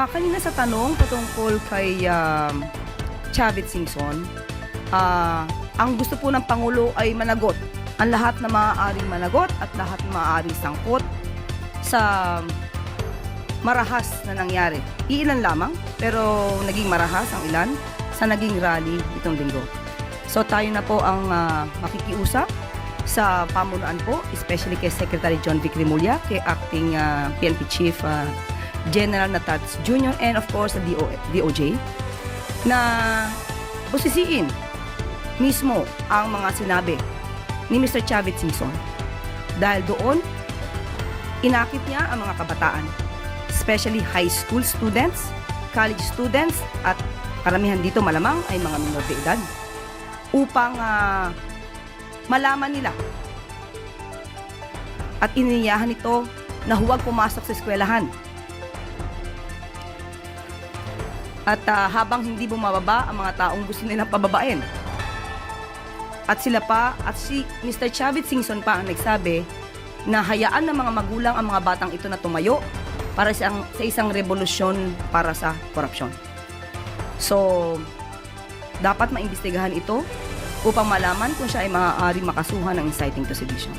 Ah, kanina sa tanong patungkol kay um, Chavit Singson, ah, ang gusto po ng Pangulo ay managot ang lahat na maaaring managot at lahat na maaaring sangkot sa marahas na nangyari. Iilan lamang, pero naging marahas ang ilan sa naging rally itong linggo. So tayo na po ang ah, makikiusap sa pamunuan po, especially kay Secretary John Vic Rimulya, kay Acting ah, PNP Chief ah, General Natats Jr. and of course the DO, DOJ na busisiin mismo ang mga sinabi ni Mr. Chavit Singson. Dahil doon, inakit niya ang mga kabataan, especially high school students, college students, at karamihan dito malamang ay mga minor de edad upang ah, malaman nila at iniyahan ito na huwag pumasok sa eskwelahan At ah, habang hindi bumababa ang mga taong gusto nilang pababain. At sila pa, at si Mr. Chavit Singson pa ang nagsabi na hayaan ng mga magulang ang mga batang ito na tumayo para sa, sa isang revolusyon para sa korupsyon. So, dapat maimbestigahan ito upang malaman kung siya ay maaaring makasuhan ng inciting to sedition.